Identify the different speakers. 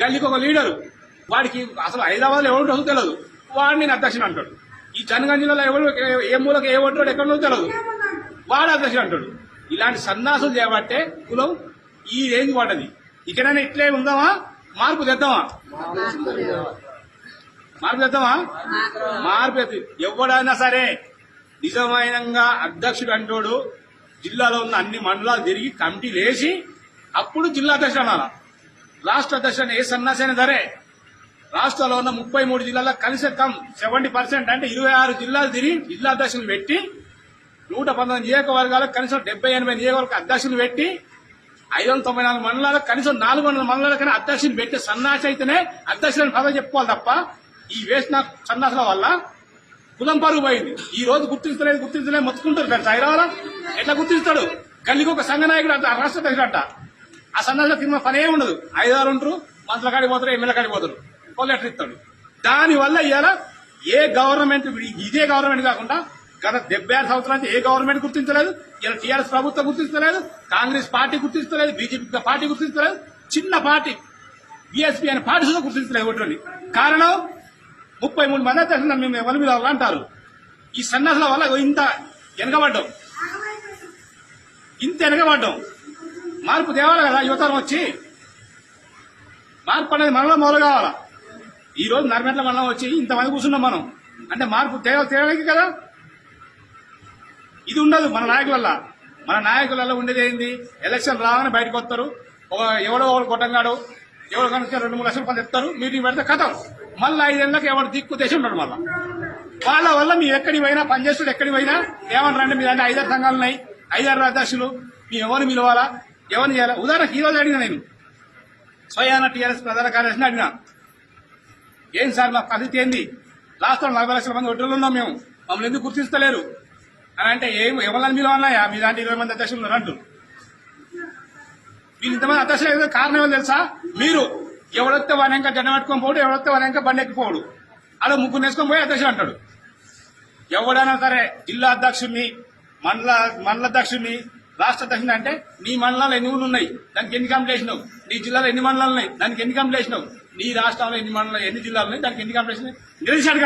Speaker 1: గల్లీకి ఒక లీడరు. వాడికి అసలు హైదరాబాద్లో ఎవరు తెలియదు వాడిని నేను అధ్యక్షుడు అంటాడు. ఈ జనగంజ్ జిల్లాలో ఎవరు ఏ మూలకి ఏ ఓటాడు ఎక్కడ తెలియదు వాడు అధ్యక్షుడు అంటాడు. ఇలాంటి సన్నాసులు చేయబట్టే కులం ఈ రేంజ్ పడ్డది ఇక్కడైనా ఇట్లే ఉందామా? మార్పు తెద్దామా? మార్పు తెద్దామా? మార్పు ఎవడైనా సరే నిజమైనంగా అధ్యక్షుడు అంటోడు. జిల్లాలో ఉన్న అన్ని మండలాలు తిరిగి కమిటీ లేచి అప్పుడు జిల్లా అధ్యక్షుడు అనాల? రాష్ట్ర అధ్యక్షుడు ఏ సన్నాసైనా సరే రాష్ట్రంలో ఉన్న ముప్పై మూడు జిల్లాల్లో కనీసం సెవెంటీ పర్సెంట్ అంటే ఇరవై ఆరు జిల్లాలు తిరిగి జిల్లా అధ్యక్షులు పెట్టి నూట పంతొమ్మిది నియోజకవర్గాలకు కనీసం డెబ్బై ఎనభై నియోజకవర్గ అధ్యక్షులు పెట్టి ఐదు వందల తొంభై నాలుగు మండలాలకు కనీసం నాలుగు వందల మండలాలకైనా అధ్యక్షులు పెట్టి సన్నాసి అయితేనే అధ్యక్షులను పదవి చెప్పుకోవాలి తప్ప ఈ వేసిన సన్నాసుల వల్ల కులం పరుగు పోయింది. ఈ రోజు గుర్తించలేదు గుర్తించలేదు మొత్తుకుంటారు కదా హైదరాబాద్ ఎట్లా గుర్తిస్తాడు? గల్లీకి ఒక సంఘ నాయకుడు అంట రాష్ట్ర అధ్యక్షుడు అంట. ఆ సన్నాసుల తిన్న పనే ఉండదు. ఐదారు ఉంటారు మంత్రుల కాడికి పోతారు ఎమ్మెల్యే కాడికి పోతారు. కొల్లెటర్ ఇస్తాడు. దానివల్ల ఇవాళ ఏ గవర్నమెంట్ ఇదే గవర్నమెంట్ కాకుండా గత డెబ్బై ఆరు సంవత్సరాలు ఏ గవర్నమెంట్ గుర్తించలేదు ఇలా టీఆర్ఎస్ ప్రభుత్వం గుర్తించలేదు కాంగ్రెస్ పార్టీ గుర్తించలేదు బీజేపీ పార్టీ గుర్తించలేదు చిన్న పార్టీ బీఎస్పీ అనే పార్టీ కూడా గుర్తించలేదు ఒకటి కారణం ముప్పై మూడు మంది అయితే మేము ఎవరి మీద అంటారు. ఈ సన్నాసుల వల్ల ఇంత వెనకబడ్డాం. ఇంత వెనకబడ్డాం. మార్పు తేవాలి కదా? యువతరం వచ్చి మార్పు అనేది మనలో మొదలు కావాలా? ఈ రోజు నర్మెట్ల మనం వచ్చి ఇంతమంది కూర్చున్నాం మనం. అంటే మార్పు తేవ తేవడానికి కదా? ఇది ఉండదు మన నాయకులల్ల. మన నాయకులలో ఉండేది ఏంది? ఎలక్షన్ రాగానే బయటకు వస్తారు. ఒక ఎవడో ఒకడు కొట్టంగాడు ఎవరు కనుక రెండు మూడు లక్షల రూపాయలు ఇస్తారు మీటింగ్ పెడితే కథం మళ్ళీ ఐదేళ్ళకి ఎవడు దిక్కు తెచ్చి ఉంటాడు మళ్ళా. వాళ్ళ వల్ల మీరు ఎక్కడికి పోయినా పనిచేస్తుడు ఎక్కడికి పోయినా ఏమంటారంటే మీ అంటే ఐదారు సంఘాలు ఉన్నాయి. ఐదారు అధ్యక్షులు. మీ ఎవరిని పిలవాలా? ఎవరిని చేయాలా? ఉదాహరణ ఈ రోజు అడిగిన నేను. స్వయాన టీఆర్ఎస్ ప్రధాన కార్యదర్శిని అడిగినా. ఏం సార్ మా పరిస్థితి ఏంది? లాస్ట్ నలభై లక్షల మంది ఒడ్డులు ఉన్నాం మేము. మమ్మల్ని ఎందుకు గుర్తిస్తలేరు అని అంటే ఏం ఎవరిని ఉన్నాయా మీ దాంట్లో ఇరవై మంది అధ్యక్షులు ఉన్నారు మీరు ఇంతమంది అధ్యక్షులు కారణం ఏమో తెలుసా? మీరు ఎవడొస్తే వాని ఇంకా జెండ పట్టుకొని పోడు ఎవడొస్తే వాని ఇంకా బండి ఎక్కిపోడు. అలా ముగ్గురు నేసుకొని పోయి అధ్యక్షుడు అంటాడు. ఎవడైనా సరే జిల్లా అధ్యక్షుడిని మండల మండల అధ్యక్షుడిని రాష్ట్ర అధ్యక్షుడిని అంటే నీ మండలాలు ఎన్ని ఉన్నాయి? దానికి ఎన్ని కంప్లీట్ నీ జిల్లాలో ఎన్ని మండలాలు ఉన్నాయి? దానికి ఎన్ని కంప్లీషన్ నీ రాష్ట్రంలో ఎన్ని మండలాలు ఎన్ని జిల్లాలు ఉన్నాయి? దానికి ఎన్ని కంప్లీషన్ నిలిచాడు